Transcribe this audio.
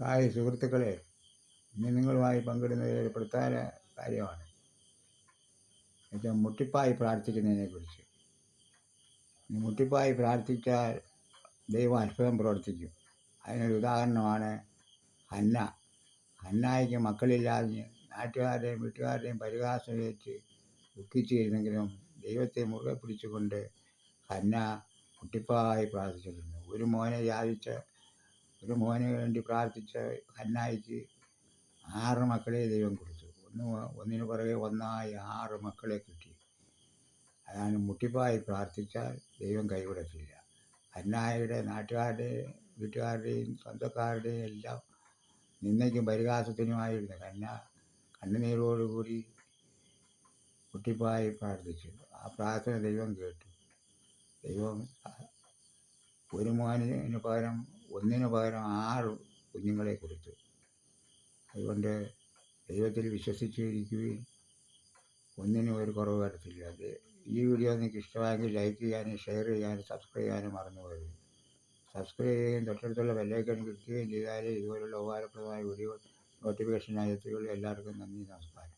Hi സുഹൃത്തുക്കളെ ഇന്ന് നിങ്ങളുമായി പങ്കിടുന്നത് ഒരു പ്രധാന കാര്യമാണ്. ഇത് മുട്ടിപ്പായി പ്രാർത്ഥിക്കുന്നതിനെക്കുറിച്ച്. മുട്ടിപ്പായി പ്രാർത്ഥിച്ചാൽ ദൈവം അത്ഭുതം പ്രവർത്തിക്കും. അതിനൊരു ഉദാഹരണമാണ് ഹന്ന. ഹന്നായിക്ക് മക്കളില്ലാതെ നാട്ടുകാരുടെയും വീട്ടുകാരുടെയും പരിഹാസം വെച്ച് ദുഃഖിച്ചിരുന്നെങ്കിലും ദൈവത്തെ മുറുകെ പിടിച്ചുകൊണ്ട് ഹന്ന മുട്ടിപ്പായി പ്രാർത്ഥിച്ചിരുന്നു. ഒരു മോനെ യാചിച്ച ഒരു മോന് വേണ്ടി പ്രാർത്ഥിച്ച ഹന്നായിക്ക് ആറ് മക്കളെ ദൈവം കൊടുത്തു. ഒന്ന് ഒന്നിനു പുറകെ ഒന്നായി ആറ് മക്കളെ കിട്ടി. അതാണ് മുട്ടിപ്പായി പ്രാർത്ഥിച്ചാൽ ദൈവം കൈവിടത്തില്ല. ഹന്നായുടെ നാട്ടുകാരുടെയും വീട്ടുകാരുടെയും സ്വന്തക്കാരുടെയും എല്ലാം നിന്നയ്ക്കും പരിഹാസത്തിനുമായിരുന്നു. കന്ന കണ്ണുനീരോടുകൂടി മുട്ടിപ്പായി പ്രാർത്ഥിച്ചു. ആ പ്രാർത്ഥന ദൈവം കേട്ടു. ദൈവം ഒരു മോനിന് പകരം ഒന്നിനു പകരം ആറ് കുഞ്ഞുങ്ങളെ കൊടുത്തു. അതുകൊണ്ട് ദൈവത്തിൽ വിശ്വസിച്ചിരിക്കുകയും ഒന്നിനും ഒരു കുറവ് വരത്തില്ല. അത് ഈ വീഡിയോ നിങ്ങൾക്ക് ഇഷ്ടമായെങ്കിൽ ലൈക്ക് ചെയ്യാനും ഷെയർ ചെയ്യാനും സബ്സ്ക്രൈബ് ചെയ്യാനും മറന്നു പോകരുത് സബ്സ്ക്രൈബ് ചെയ്യുകയും തൊട്ടടുത്തുള്ള ബെല്ലൈക്കൺ ചെയ്യുകയും ചെയ്താലേ ഇതുപോലുള്ള ഉപകാരപ്രദമായ വീഡിയോ നോട്ടിഫിക്കേഷൻ എത്തുകയുള്ളൂ. എല്ലാവർക്കും നന്ദി നമസ്കാരം.